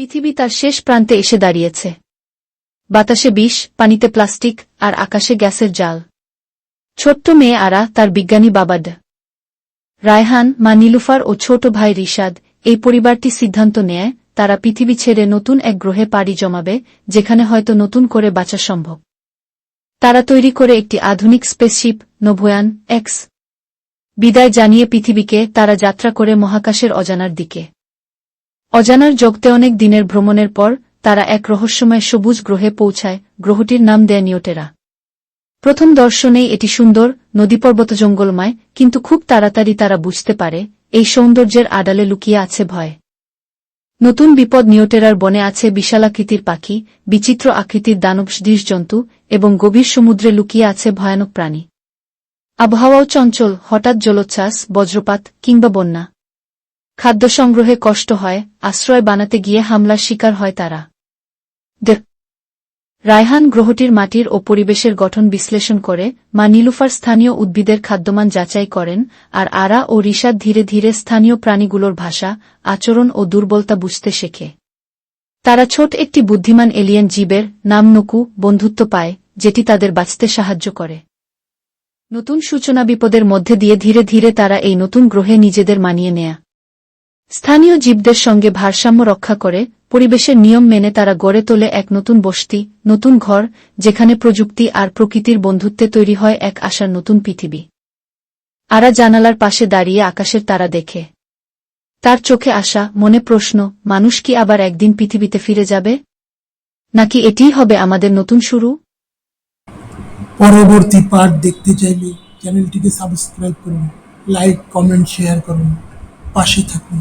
পৃথিবী তার শেষ প্রান্তে এসে দাঁড়িয়েছে। বাতাসে বিষ, পানিতে প্লাস্টিক আর আকাশে গ্যাসের জাল। ছোট্ট মেয়ে আরা তার বিজ্ঞানী বাবাড। রায়হান, মা নীলুফার ও ছোট ভাই রিশাদ এই পরিবারটি সিদ্ধান্ত নেয়, তারা পৃথিবী ছেড়ে নতুন এক গ্রহে পাড়ি জমাবে, যেখানে হয়তো নতুন করে বাঁচা সম্ভব। তারা তৈরি করে একটি আধুনিক স্পেসশিপ নভোয়ান এক্স বিদায় জানিয়ে পৃথিবীকে তারা যাত্রা করে মহাকাশের অজানার দিকে। অজানার জগতে অনেক দিনের ভ্রমণের পর, তারা এক রহস্যময় সবুজ গ্রহে পৌঁছায়, গ্রহটির নাম দেয় নিওটেরা। প্রথম দর্শনেই এটি সুন্দর, নদীপর্বত জঙ্গলময়, কিন্তু খুব তাড়াতাড়ি তারা বুঝতে পারে, এই সৌন্দর্যের আড়ালে লুকিয়ে আছে ভয়। নতুন বিপদ নিওটেরার বনে আছে বিশালাকৃতির পাখি, বিচিত্র আকৃতির দানবসদৃশ জন্তু এবং গভীর সমুদ্রে লুকিয়ে আছে ভয়ানক প্রাণী। আবহাওয়াও চঞ্চল, হঠাৎ জলোচ্ছ্বাস, বজ্রপাত কিংবা বন্যা। খাদ্য সংগ্রহে কষ্ট হয়, আশ্রয় বানাতে গিয়ে হামলার শিকার হয় তারা। রায়হান গ্রহটির মাটির ও পরিবেশের গঠন বিশ্লেষণ করে, মা নীলুফার স্থানীয় উদ্ভিদের খাদ্যমান যাচাই করেন, আর আরা ও রিশাদ ধীরে ধীরে স্থানীয় প্রাণীগুলোর ভাষা, আচরণ ও দুর্বলতা বুঝতে শেখে। তারা ছোট একটি বুদ্ধিমান এলিয়েন জীবের নাম নকু বন্ধুত্ব পায়, যেটি তাদের বাঁচতে সাহায্য করে। নতুন সূচনা বিপদের মধ্যে দিয়ে ধীরে ধীরে তারা এই নতুন গ্রহে নিজেদের মানিয়ে নেয়া। স্থানীয় জীবদের সঙ্গে ভারসাম্য রক্ষা করে পরিবেশের নিয়ম মেনে তারা গড়ে তোলে এক নতুন বসতি, নতুন ঘর, যেখানে প্রযুক্তি আর প্রকৃতির বন্ধুত্বে তৈরি হয় এক আশার নতুন পৃথিবী। আরা জানালার পাশে দাঁড়িয়ে আকাশের তারা দেখে। তার চোখে আসা মনে প্রশ্ন, মানুষ কি আবার একদিন পৃথিবীতে ফিরে যাবে? নাকি এটিই হবে আমাদের নতুন শুরু? পরবর্তী পার্ট দেখতে চাইলে চ্যানেলটিকে সাবস্ক্রাইব করুন, লাইক, কমেন্ট, শেয়ার করুন, পাশে থাকুন।